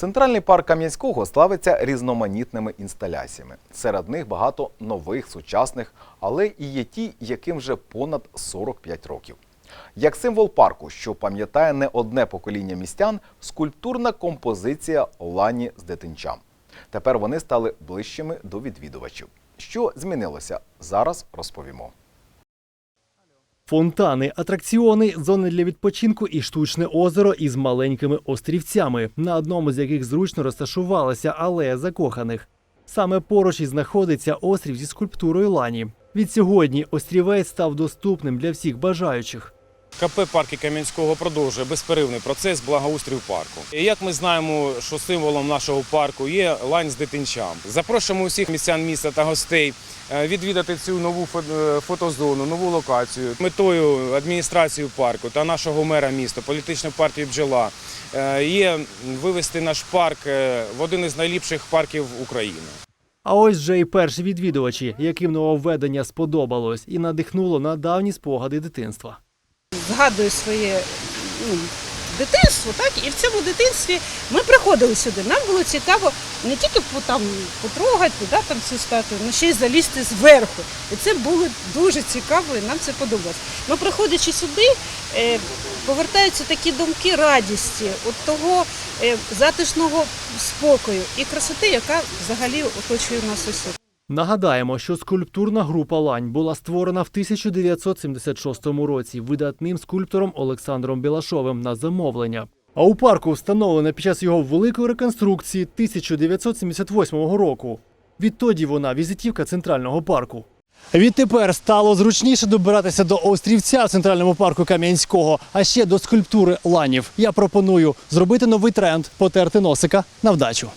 Центральний парк Кам'янського славиться різноманітними інсталяціями. Серед них багато нових, сучасних, але і є ті, яким вже понад 45 років. Як символ парку, що пам'ятає не одне покоління містян, скульптурна композиція Лані з дитинчам. Тепер вони стали ближчими до відвідувачів. Що змінилося? Зараз розповімо. Фонтани, атракціони, зони для відпочинку і штучне озеро із маленькими острівцями, на одному з яких зручно розташувалася алея закоханих. Саме поруч і знаходиться острів зі скульптурою Лані. Від сьогодні острівець став доступним для всіх бажаючих. КП «Парки Кам'янського продовжує безперервний процес благоустрою парку. І як ми знаємо, що символом нашого парку є лань з дитинчам. Запрошуємо усіх містян міста та гостей е, відвідати цю нову е, фотозону, нову локацію. Метою адміністрації парку та нашого мера міста, політичної партії бджола е, є вивести наш парк в один із найліпших парків України. А ось вже і перші відвідувачі, яким нововведення сподобалось і надихнуло на давні спогади дитинства. Згадую своє ну, дитинство, так і в цьому дитинстві ми приходили сюди. Нам було цікаво не тільки там потрогати, да, там цю статую, але ще й залізти зверху. І це було дуже цікаво, і нам це подобалось. Ну, приходячи сюди, е, повертаються такі думки радісті, от того е, затишного спокою і красоти, яка взагалі оточує нас усіх. Нагадаємо, що скульптурна група Лань була створена в 1976 році видатним скульптором Олександром Білашовим на замовлення. А у парку встановлена під час його великої реконструкції 1978 року. Відтоді вона візитівка центрального парку. Відтепер стало зручніше добиратися до острівця в центральному парку Кам'янського, а ще до скульптури ланів. Я пропоную зробити новий тренд потерти носика на вдачу.